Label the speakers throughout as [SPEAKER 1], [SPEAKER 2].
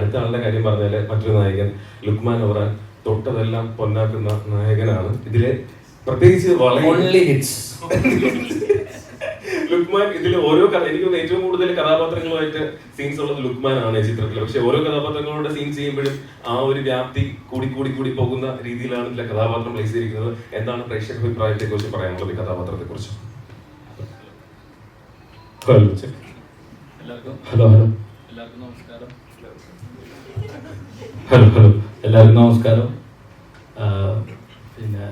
[SPEAKER 1] അടുത്ത ആളുടെ കാര്യം പറഞ്ഞാൽ മറ്റൊരു നായകൻ ലുക്മാൻ ഒറാൻ തൊട്ടതെല്ലാം പൊന്നാക്കുന്ന നായകനാണ്. ഇതിലെ പ്രത്യേകിച്ച് വളരെ
[SPEAKER 2] ഹിറ്റ്സ്
[SPEAKER 1] ലുക്മാൻ ഇതിൽ ഓരോ കഥ എനിക്ക് ഏറ്റവും കൂടുതൽ കഥാപാത്രങ്ങളുമായിട്ട് സീൻസ് ഉള്ളത് ലുക്മാൻ ആണ് ഈ ചിത്രത്തിൽ പക്ഷെ ഓരോ കഥാപാത്രങ്ങളുടെ സീൻ ചെയ്യുമ്പോഴും ആ ഒരു വ്യാപ്തി കൂടി കൂടി കൂടി പോകുന്ന രീതിയിലാണ് ഇതിലെ കഥാപാത്രം പ്ലേസ് ചെയ്തിരിക്കുന്നത്. എന്താണ് പ്രേക്ഷക അഭിപ്രായത്തെ കുറിച്ച് പറയാനുള്ളത് ഈ കഥാപാത്രത്തെ കുറിച്ച്?
[SPEAKER 2] എല്ലാവർക്കും
[SPEAKER 3] ഹലോ ഹലോ
[SPEAKER 2] എല്ലാവർക്കും നമസ്കാരം.
[SPEAKER 3] ഹലോ ഹലോ എല്ലാവർക്കും നമസ്കാരം. പിന്നെ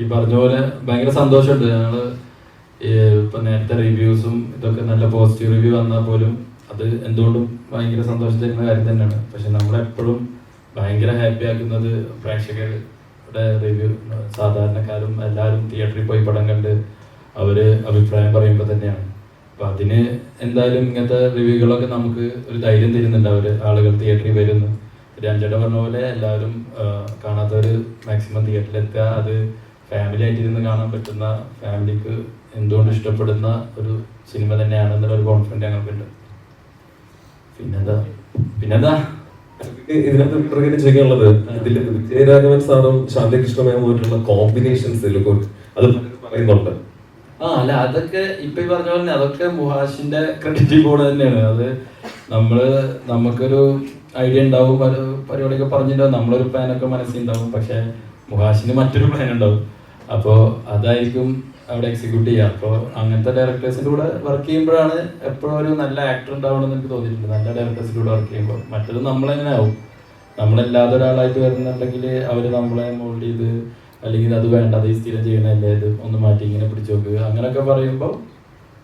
[SPEAKER 3] ഈ പറഞ്ഞ പോലെ ഭയങ്കര സന്തോഷമുണ്ട്. ഞങ്ങൾ ഇപ്പൊ നേരത്തെ റിവ്യൂസും ഇതൊക്കെ നല്ല പോസിറ്റീവ് റിവ്യൂ വന്നാൽ പോലും അത് എന്തുകൊണ്ടും ഭയങ്കര സന്തോഷം തരുന്ന കാര്യം തന്നെയാണ്. പക്ഷെ നമ്മളെപ്പോഴും ഭയങ്കര ഹാപ്പി ആക്കുന്നത് പ്രേക്ഷകരുടെ റിവ്യൂ സാധാരണക്കാരും എല്ലാവരും തിയേറ്ററിൽ പോയി പടം കണ്ട് അവർ അഭിപ്രായം പറയുമ്പോൾ തന്നെയാണ്. അപ്പം അതിന് എന്തായാലും ഇങ്ങനത്തെ റിവ്യൂകളൊക്കെ നമുക്ക് ഒരു ധൈര്യം തരുന്നുണ്ട് അവർ ആളുകൾ തിയേറ്ററിൽ വരുന്നു. രഞ്ജട പറഞ്ഞ പോലെ എല്ലാവരും ആ, കാണാത്തവര് മാക്സിമം തിയേറ്ററിൽ എത്തുക. അത് ഫാമിലി ആയിട്ട് ഇരുന്ന് കാണാൻ പറ്റുന്ന ഫാമിലിക്ക് എന്തുകൊണ്ട് ഇഷ്ടപ്പെടുന്ന ഒരു സിനിമ തന്നെയാണെന്നുള്ള ഒരു കോൺഫിഡന്റ് ഞങ്ങൾക്കുണ്ട്. പിന്നെന്താ? പിന്നെന്താ?
[SPEAKER 1] ഇതിനകത്ത് പ്രകടനം ചെയ്യാനുള്ളത് ഇതിൽ വിജയരാഘവൻ സാറും ശാന്തികൃഷ്ണമേമുമായിട്ടുള്ള കോമ്പിനേഷൻസ് അത് പറയുന്നുണ്ട്.
[SPEAKER 3] ആ അല്ല അതൊക്കെ ഇപ്പൊ ഈ പറഞ്ഞ പോലെ അതൊക്കെ മുഹാഷിന്റെ ക്രെഡിറ്റിൽ ബോർഡ് തന്നെയാണ്. അത് നമ്മൾ നമുക്കൊരു ഐഡിയ ഉണ്ടാവും പരിപാടിയൊക്കെ പറഞ്ഞിട്ടുണ്ടാവും. നമ്മളൊരു പ്ലാനൊക്കെ മനസ്സിലുണ്ടാവും. പക്ഷെ മുഹാഷിന് മറ്റൊരു പ്ലാൻ ഉണ്ടാവും. അപ്പോൾ അതായിരിക്കും അവിടെ എക്സിക്യൂട്ട് ചെയ്യുക. അപ്പോൾ അങ്ങനത്തെ ഡയറക്ടേഴ്സിന്റെ കൂടെ വർക്ക് ചെയ്യുമ്പോഴാണ് എപ്പോഴും ഒരു നല്ല ആക്ടർ ഉണ്ടാവണമെന്ന് എനിക്ക് തോന്നിയിട്ടുണ്ട്. നല്ല ഡയറക്ടേഴ്സിന്റെ കൂടെ വർക്ക് ചെയ്യുമ്പോൾ. മറ്റത് നമ്മൾ തന്നെ ആവും? നമ്മളല്ലാതെ ഒരാളായിട്ട് വരുന്നുണ്ടെങ്കിൽ അവർ നമ്മളെ മോൾഡ് ചെയ്ത് അല്ലെങ്കിൽ അത് വേണ്ട അത് സ്ഥിരം ചെയ്യണല്ലേ ഇത് ഒന്ന് മാറ്റി ഇങ്ങനെ പിടിച്ചു നോക്കുക അങ്ങനെയൊക്കെ പറയുമ്പോൾ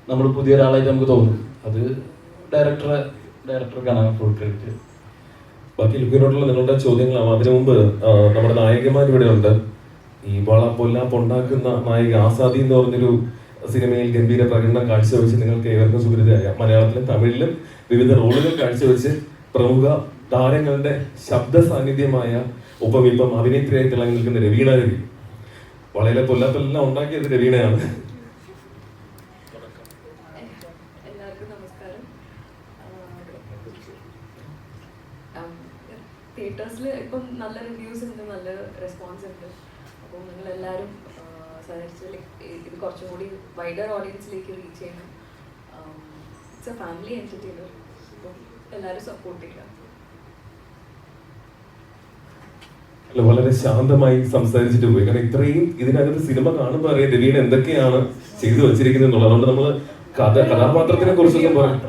[SPEAKER 3] നമ്മൾ പുതിയ ഒരാളായിട്ട് നമുക്ക് തോന്നും. അത് ഡയറക്ടറെ ഡയറക്ടർക്കാണ് ഫുൾ ക്രെഡിറ്റ്
[SPEAKER 1] ബാക്കി ലുക്കിനോടുള്ള നിങ്ങളുടെ ചോദ്യങ്ങളാണ് അതിനു മുമ്പ് നമ്മുടെ നായകന്മാർ ഇവിടെ ഉണ്ട്. ഈ വള പൊല്ല പൊണ്ടാക്കുന്ന നായിക ആസാദി എന്ന് പറഞ്ഞൊരു സിനിമയിൽ ഗംഭീര പ്രകടനം കാഴ്ചവെച്ച് നിങ്ങൾക്ക് ഏവർക്കും സുപരിതയായ മലയാളത്തിലും തമിഴിലും വിവിധ റോളുകൾ കാഴ്ചവെച്ച് പ്രമുഖ താരങ്ങളുടെ ശബ്ദ സാന്നിധ്യമായ ഒപ്പം ഇപ്പം അഭിനേത്രിയായി തിളങ്ങി നിൽക്കുന്ന രവീണ രവി. വളയിലെ പൊല്ലാപ്പെല്ലാം ഉണ്ടാക്കിയത് രവീണയാണ്
[SPEAKER 4] എല്ലാവർക്കും നമസ്കാരം തിയേറ്റേഴ്സിൽ ഇപ്പം നല്ല റിവ്യൂസ് ഉണ്ട് നല്ല റെസ്പോൺസ് ഉണ്ട്. അപ്പോൾ നിങ്ങൾ എല്ലാവരും സഹകരിച്ച് ഇത് കുറച്ചും കൂടി വൈഡർ ഓഡിയൻസിലേക്ക് റീച്ച് ചെയ്യണം. ഇറ്റ്സ് എ ഫാമിലി എന്റർടൈനർ അപ്പം എല്ലാവരും സപ്പോർട്ട് ചെയ്യുക.
[SPEAKER 1] അല്ല വളരെ ശാന്തമായി സംസാരിച്ചിട്ട് പോയി. കാരണം ഇത്രയും ഇതിനകത്ത് സിനിമ കാണുമ്പോൾ അറിയാം രവീണ എന്തൊക്കെയാണ് ചെയ്തു വെച്ചിരിക്കുന്നത് എന്നുള്ളത് അതുകൊണ്ട് നമ്മൾ കഥ കഥാപാത്രത്തിനെ കുറിച്ചൊന്നും പറയാം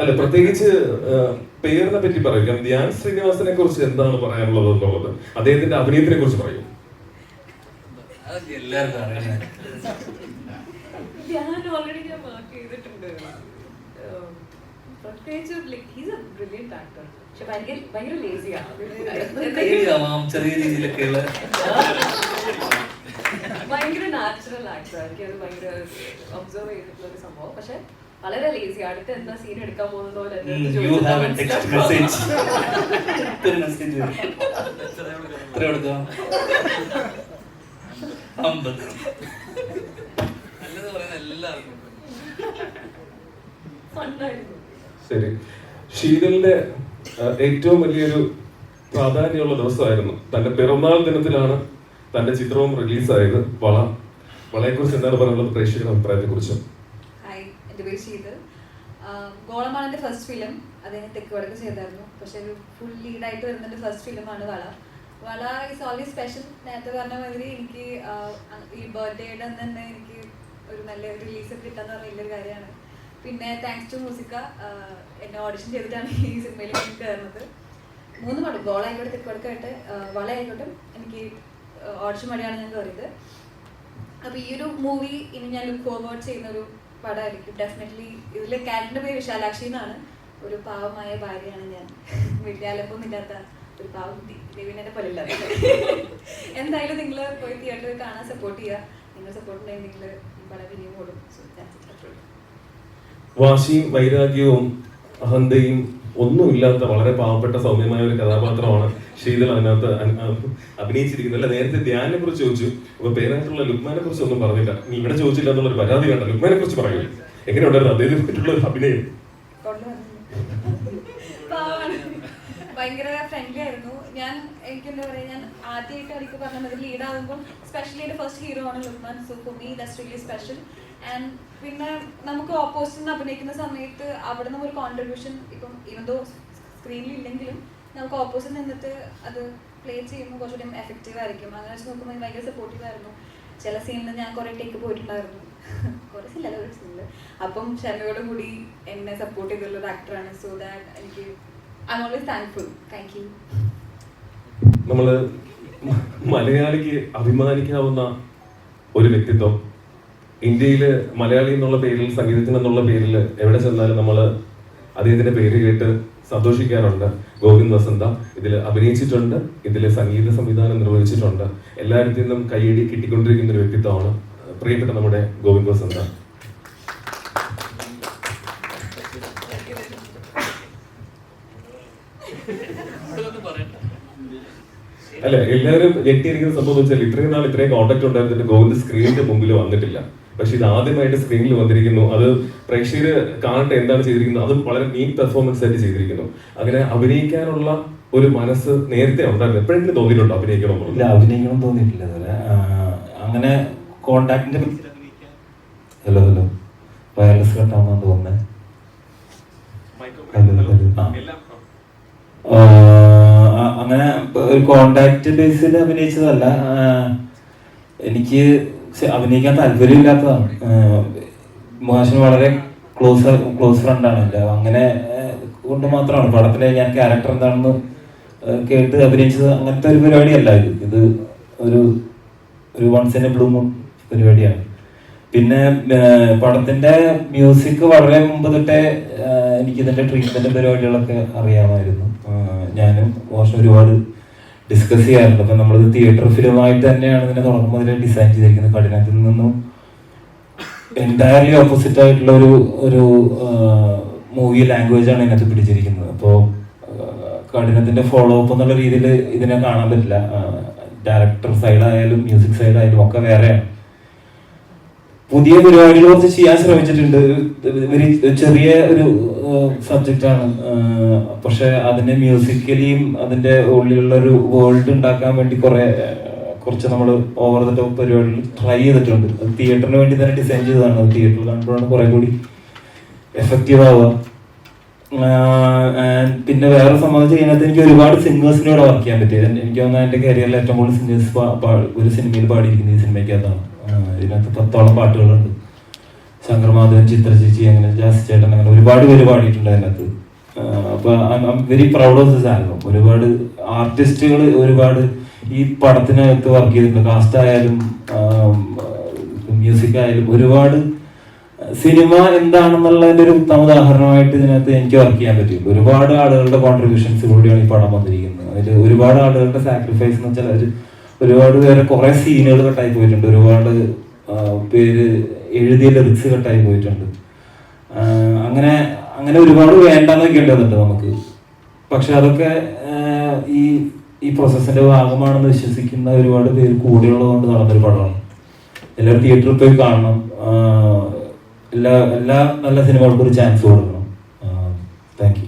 [SPEAKER 1] അല്ല പ്രത്യേകിച്ച് പേരിനെ പറ്റി പറയും ധ്യാൻ ശ്രീനിവാസനെ കുറിച്ച് എന്താണ് പറയാനുള്ളത് എന്നുള്ളത്? അദ്ദേഹത്തിന്റെ അഭിനയത്തിനെ കുറിച്ച് പറയും.
[SPEAKER 2] അതൊക്കെ എല്ലാവർക്കും അറിയാം.
[SPEAKER 4] ഞാൻ ഓൾറെഡി ഞാൻ ചെയ്തിട്ടുണ്ട്. ഉം, പ്രത്യേകിച്ച് like he's a brilliant actor പക്ഷെ ഭയങ്കര ഭയങ്കര ലേസിയാണ്
[SPEAKER 2] പേടിയാവാം ചെറിയ രീതിയിലൊക്കെയുള്ള
[SPEAKER 4] ഭയങ്കര നാച്ചുറൽ ആക്ടർ എനിക്ക് അത് ഭയങ്കര ഒബ്സർവ് ചെയ്തിട്ടുള്ള ഒരു സംഭവം. പക്ഷെ വളരെ ലേസി അടുത്ത് എന്താ സീൻ എടുക്കാൻ പോകുന്നത് പോലെ
[SPEAKER 1] ശരി. ഷീതലിന്റെ ഏറ്റവും വലിയൊരു പ്രാധാന്യമുള്ള ദിവസമായിരുന്നു. തന്റെ പിറന്നാൾ ദിനത്തിലാണ് തന്റെ ചിത്രവും റിലീസായത് വള. വളയെ കുറിച്ച് എന്താണ് പറയാനുള്ളത്? പ്രേക്ഷകരുടെ അഭിപ്രായത്തെ കുറിച്ച്
[SPEAKER 5] ചെയ്ത്. ഗോളമാണ് ഫസ്റ്റ് ഫിലിം അദ്ദേഹം തെക്ക് വടക്ക് ചെയ്തായിരുന്നു. പക്ഷെ ഒരു ഫുൾ ലീഡായിട്ട് വരുന്ന എന്റെ ഫസ്റ്റ് ഫിലിമാണ് വള. വള ഈസ് ഓൾവേസ് സ്പെഷ്യൽ നേരത്തെ പറഞ്ഞ മാതിരി എനിക്ക് ഈ ബർത്ത്ഡേയുടെ അന്ന് തന്നെ എനിക്ക് ഒരു നല്ല റിലീസ് കിട്ടാന്ന് പറഞ്ഞ വലിയൊരു കാര്യമാണ്. പിന്നെ താങ്ക്സ് ടു മ്യൂസിക്ക എന്നെ ഓഡിഷൻ ചെയ്തിട്ടാണ് ഈ സിനിമയിൽ എനിക്ക് കയറുന്നത്. മൂന്ന് പടം ഗോളായിക്കോട്ടെ തെക്ക് വടക്കായിട്ട് വള ആയിക്കോട്ടെ എനിക്ക് ഓഡിഷൻ വഴിയാണ് ഞാൻ കയറിയത്. അപ്പൊ ഈ ഒരു മൂവി ഇനി ഞാൻ ലുക്ക് ഫോർവേഡ് ചെയ്യുന്ന ഒരു പടമായിരിക്കും ഡെഫിനറ്റ്ലി ഇതിലെ ക്യാരക്ടറിന്റെ പേര് വിശാലാക്ഷി എന്നാണ്. ഒരു പാവമായ ഭാര്യയാണ് ഞാൻ. വിദ്യാലയപ്പൊന്നും ഇല്ലാത്ത ഒരു പാവം ദേവിനെ പോലെ ഇല്ല എന്തായാലും നിങ്ങൾ പോയി തിയേറ്ററിൽ കാണാൻ സപ്പോർട്ട് ചെയ്യുക. നിങ്ങൾ സപ്പോർട്ട് ഉണ്ടെങ്കിൽ നിങ്ങൾ പടം ഇനിയും ഓടും.
[SPEAKER 1] വാശിയും വൈരാഗ്യവും അഹന്തയും ഒന്നുമില്ലാത്ത വളരെ പാവപ്പെട്ട സൗമ്യമായ ഒരു കഥാപാത്രമാണ് ശീതൽ അതിനകത്ത് അഭിനയിച്ചിരിക്കുന്നു അല്ല നേരത്തെ ധ്യാനെ കുറിച്ച് ചോദിച്ചു. അപ്പൊ പേരായിട്ടുള്ള ലുക്മാനെ കുറിച്ച് ഒന്നും പറഞ്ഞില്ല. നീ ഇവിടെ ചോദിച്ചില്ല എന്നുള്ളൊരു പരാതി കണ്ട. ലുക്മാനെ കുറിച്ച് പറയൂ എങ്ങനെയുണ്ടായിരുന്നു? അദ്ദേഹത്തെ പറ്റിയുള്ള ഒരു അഭിനയം.
[SPEAKER 5] ഭയങ്കര ഫ്രണ്ട്ലി ആയിരുന്നു. ഞാൻ എനിക്ക് എന്താ പറയുക ഞാൻ ആദ്യമായിട്ട് എനിക്ക് പറഞ്ഞ മതി ലീഡ് ആകുമ്പോൾ സ്പെഷ്യലി എന്റെ ഫസ്റ്റ് ഹീറോ ആണ് Lukman so for me that's really special and പിന്നെ നമുക്ക് ഓപ്പോസിറ്റ് അഭിനയിക്കുന്ന സമയത്ത് അവിടെ നിന്ന് ഒരു കോൺട്രിബ്യൂഷൻ ഇപ്പം ഇവന്തോ സ്ക്രീനിൽ ഇല്ലെങ്കിലും നമുക്ക് ഓപ്പോസിറ്റ് നിന്നിട്ട് അത് പ്ലേ ചെയ്യുമ്പോൾ കുറച്ചുകൂടി എഫക്റ്റീവ് ആയിരിക്കും. അങ്ങനെ വെച്ച് നോക്കുമ്പോൾ ഭയങ്കര സപ്പോർട്ടീവ് ആയിരുന്നു. ചില സീനിൽ ഞാൻ കുറേ ടേക്ക് പോയിട്ടുണ്ടായിരുന്നു. കുറേ സീനല്ല ഒരു സീനിൽ അപ്പം ഷെമയോട് കൂടി എന്നെ സപ്പോർട്ട് ചെയ്തുള്ള ഒരു ആക്ടറാണ് സോ ദാറ്റ് എനിക്ക് I always thankful thank you
[SPEAKER 1] നമ്മൾ മ- മലയാളിക്ക് അഭിമാനിക്കാവുന്ന ഒരു വ്യക്തിത്വം. ഇന്ത്യയിൽ മലയാളി എന്നുള്ള പേരിൽ സംഗീതത്തിന് എന്നുള്ള പേരിൽ എവിടെ ചെന്നാലും നമ്മൾ അദ്ദേഹത്തിന്റെ പേര് കേട്ട് സന്തോഷിക്കാറുണ്ട്. ഗോവിന്ദ് വസന്ത ഇതിൽ അഭിനയിച്ചിട്ടുണ്ട്. ഇതിൽ സംഗീത സംവിധാനം നിർവഹിച്ചിട്ടുണ്ട്. എല്ലായിടത്തു നിന്നും കൈയടി കിട്ടിക്കൊണ്ടിരിക്കുന്ന ഒരു വ്യക്തിത്വമാണ് പ്രിയപ്പെട്ട നമ്മുടെ ഗോവിന്ദ് വസന്ത അല്ലെ എല്ലാവരും ഞെട്ടിയിരിക്കുന്ന സംഭവം വെച്ചാൽ ഇത്രയും നാൾ ഇത്രയും കോണ്ടാക്ട് ഉണ്ടായിരുന്നിട്ട് ഗോവിന്ദ് സ്ക്രീനിന്റെ മുമ്പിൽ വന്നിട്ടില്ല. പക്ഷെ ഇത് ആദ്യമായിട്ട് സ്ക്രീനിൽ വന്നിരിക്കുന്നു. അത് പ്രേക്ഷകര് കാണട്ടെ എന്താണ് ചെയ്തിരിക്കുന്നത്. അതും വളരെ നീറ്റ് പെർഫോമൻസ് ആയിട്ട് ചെയ്തിരിക്കുന്നു. അങ്ങനെ അഭിനയിക്കാനുള്ള ഒരു മനസ്സ് നേരത്തെ ഉണ്ടായിരുന്നു. എപ്പോഴെങ്കിലും തോന്നിയിട്ടുണ്ടോ അഭിനയിക്കണം
[SPEAKER 6] ഇല്ല? അഭിനയിക്കണം തോന്നിയിട്ടില്ല ഇതുവരെ. അങ്ങനെ കോണ്ടാക്ടിന്റെ ഹലോ ഹലോ. വയർലെസ് കട്ടാണെന്ന് തോന്നുന്നത് അങ്ങനെ ഒരു കോണ്ടാക്ട് ബേസിൽ അഭിനയിച്ചതല്ല. എനിക്ക് അഭിനയിക്കാൻ താല്പര്യമില്ലാത്തതാണ്. മോഹൻ വളരെ ക്ലോസ് ക്ലോസ് ഫ്രണ്ടാണ്. എന്റെ അങ്ങനെ കൊണ്ട് മാത്രമാണ്. പടത്തിലെ ഞാൻ ക്യാരക്ടർ എന്താണെന്ന് കേട്ട് അഭിനയിച്ചത് അങ്ങനത്തെ ഒരു പരിപാടിയല്ല ഇത്. ഇത് ഒരു ഒരു വൺസ് ഇൻ ബ്ലൂ മൂൺ പരിപാടിയാണ്. പിന്നെ പടത്തിന്റെ മ്യൂസിക് വളരെ മുമ്പ് തൊട്ടേ ആ, എനിക്ക് ഇതിന്റെ ട്രീറ്റ്മെന്റ് പരിപാടികളൊക്കെ അറിയാമായിരുന്നു. ഞാനും മോശം ഒരുപാട് ഡിസ്കസ് ചെയ്യാറുണ്ട് അപ്പൊ നമ്മളിത് തിയേറ്റർ ഫിലിമായിട്ട് തന്നെയാണ് ഇതിനെ തുടങ്ങുമ്പോൾ ഡിസൈൻ ചെയ്തിരിക്കുന്നത്. കഠിനത്തിൽ നിന്നും എന്റയർലി ഓപ്പോസിറ്റ് ആയിട്ടുള്ള ഒരു ഒരു മൂവി ലാംഗ്വേജ് ആണ് ഇതിനകത്ത് പിടിച്ചിരിക്കുന്നത്. അപ്പോൾ കഠിനത്തിന്റെ ഫോളോ അപ്പ് എന്നുള്ള രീതിയിൽ ഇതിനെ കാണാൻ പറ്റില്ല. ഡയറക്ടർ സൈഡായാലും മ്യൂസിക് സൈഡായാലും ഒക്കെ വേറെയാണ്. പുതിയ പരിപാടികൾ കുറച്ച് ചെയ്യാൻ ശ്രമിച്ചിട്ടുണ്ട്. ഒരു ചെറിയ ഒരു സബ്ജക്റ്റ് ആണ്. പക്ഷെ അതിനെ മ്യൂസിക്കലിയും അതിന്റെ ഉള്ളിലുള്ള ഒരു വേൾഡ് ഉണ്ടാക്കാൻ വേണ്ടി കുറെ കുറച്ച് നമ്മൾ ഓവർ ദ ടോപ്പ് പരിപാടികൾ ട്രൈ ചെയ്തിട്ടുണ്ട്. അത് തിയേറ്ററിന് വേണ്ടി തന്നെ ഡിസൈൻ ചെയ്തതാണ്. അത് തിയേറ്ററിൽ കണ്ടുകൊണ്ടാണ് കുറെ കൂടി എഫക്റ്റീവ് ആവുക. പിന്നെ വേറെ സംബന്ധിച്ച് ഇതിനകത്ത് എനിക്ക് ഒരുപാട് സിംഗേഴ്സിനോട് വർക്ക് ചെയ്യാൻ പറ്റിയത് എനിക്ക് തോന്നുന്നു എന്റെ കരിയറിൽ ഏറ്റവും കൂടുതൽ സിംഗേഴ്സ് ഒരു സിനിമയിൽ പാടിയിരിക്കുന്നത് ഈ സിനിമയ്ക്കകത്താണ് ഇതിനകത്ത് പത്തോളം പാട്ടുകളുണ്ട്. ശങ്കർ മാധവൻ ചിത്ര ചേച്ചി അങ്ങനെ ജാസ് ചേട്ടൻ അങ്ങനെ ഒരുപാട് പേര് പാടിയിട്ടുണ്ട് അതിനകത്ത്. അപ്പൊ very proud of this album ഒരുപാട് ആർട്ടിസ്റ്റുകൾ ഒരുപാട് ഈ പടത്തിനകത്ത് വർക്ക് ചെയ്തിട്ടുണ്ട്. കാസ്റ്റ് ആയാലും മ്യൂസിക് ആയാലും ഒരുപാട് സിനിമ എന്താണെന്നുള്ളതിന്റെ ഒരു ഉത്തമ ഉദാഹരണമായിട്ട് ഇതിനകത്ത് എനിക്ക് വർക്ക് ചെയ്യാൻ പറ്റും ഒരുപാട് ആളുകളുടെ കോൺട്രിബ്യൂഷൻസ് കൂടിയാണ് ഈ പടം വന്നിരിക്കുന്നത്. അതിൽ ഒരുപാട് ആളുകളുടെ സാക്രിഫൈസ് എന്ന് വെച്ചാൽ ഒരു ഒരുപാട് പേരെ കുറെ സീനുകൾ കട്ടായി പോയിട്ടുണ്ട്. ഒരുപാട് പേര് എഴുതിയ ലിറിക്സ് കട്ടായി പോയിട്ടുണ്ട്. അങ്ങനെ അങ്ങനെ ഒരുപാട് വേണ്ടെന്നൊക്കെ ഉണ്ടെന്നുണ്ട് നമുക്ക്. പക്ഷെ അതൊക്കെ ഈ ഈ പ്രോസസ്സിന്റെ ഭാഗമാണെന്ന് വിശ്വസിക്കുന്ന ഒരുപാട് പേര് കൂടെയുള്ളതുകൊണ്ട് നടന്നൊരു പടമാണ്. എല്ലാവരും തിയേറ്ററിൽ പോയി കാണണം. എല്ലാ എല്ലാ നല്ല സിനിമകൾക്കും ഒരു ചാൻസ് കൊടുക്കണം. താങ്ക്